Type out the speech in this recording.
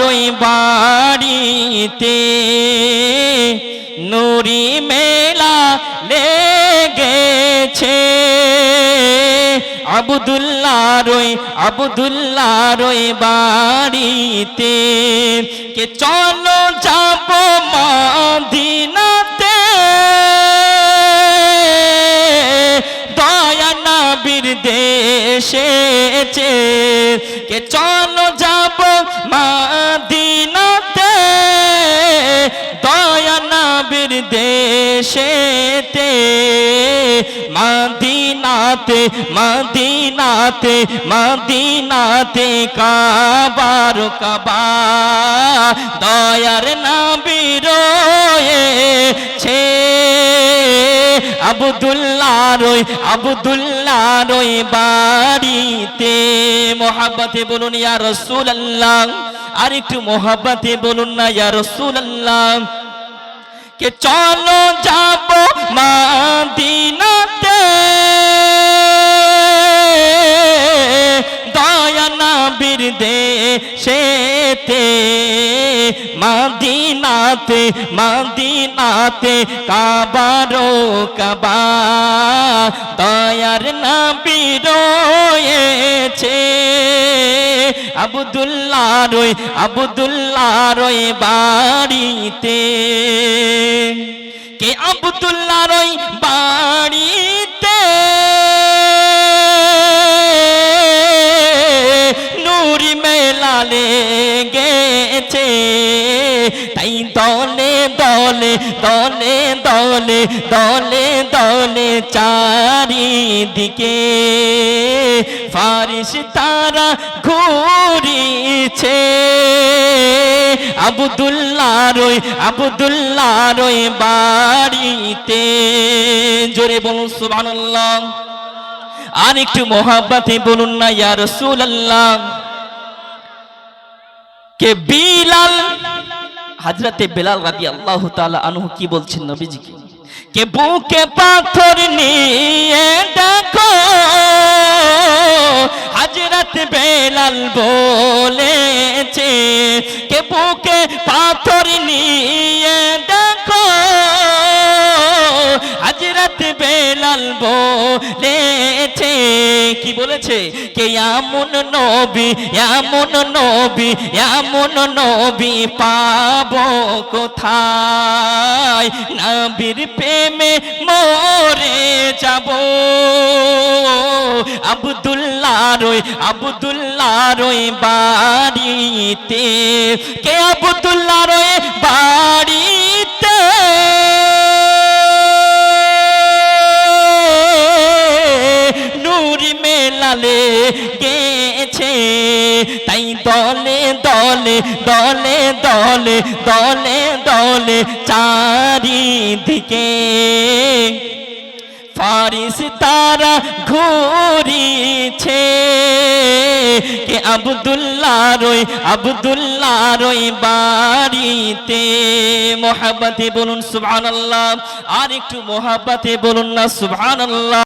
ওই বাড়িতে। নুরি মেলা লেগেছে। আবদুল্লাহর ওই আবদুল্লাহর ওই বাড়িতে। কে চলো যাব মদিনাতে। দয়া নবীর দেশেছে কে চলো দেশেতে, মদিনাতে মদিনাতে মদিনাতে, কাবার কাবা, দয়ার নবীর ছে আবদুল্লাহ রই আবদুল্লাহ রই বাড়িতে। মোহাব্বতে বলুন, ইয়া রাসূলুল্লাহ। আর একটু বলুন না, ইয়া রাসূলুল্লাহ। কে চলো যাব মদিনাতে দয়া নবীর দেশেতে মদিনাতে মদিনাতে কাবারো কাবা দয়ার নবীর রয়েছে আবদুল্লাহ রই আবদুল্লাহ রই বাড়িতে। কে আবদুল্লাহ রই বাড়িতে? নুরি মেলালে গেছে তাই দলে দলে দলে দলে দলে দলে চারিদিকে ফারিস তারা ঘুরিছে আবদুল্লাহ রই আবদুল্লাহ রই বাড়িতে। জোরে বলুন, সুবহানাল্লাহ। আর একটু মোহাব্বতে বলুন না, ইয়া রাসূলুল্লাহ। কে বিলাল? হাজরাতে বেলাল রাদিয়াল্লাহু তাআলা আনহু কি বলছেন নবীজিকে? কে বুকে পাথর নিয়ে বলেছে, কে বুকে পাথর নিয়ে দেখো? হাজরত বেলাল বলেছে, কি বলেছে? কে এমন নবী এমন নবী এমন নবী পাবো কোথায়? নবীর প্রেমে মরে যাব। আবদুল্লাহ রই আবদুল্লাহ রই বাড়িতে। কে আবদুল্লাহ রই বাড়িতে? নূরি মেলালে গেছে। তাই দলে দলে দলে দলে দলে দলে চারিদিকে। ফারিস তারা ঘুরিছে কে আবদুল্লাহ রই আবদুল্লাহ রই বাড়িতে। মোহাব্বতে বলুন সুবহানাল্লাহ। আর একটু মোহাব্বতে বলুন না সুবহানাল্লাহ।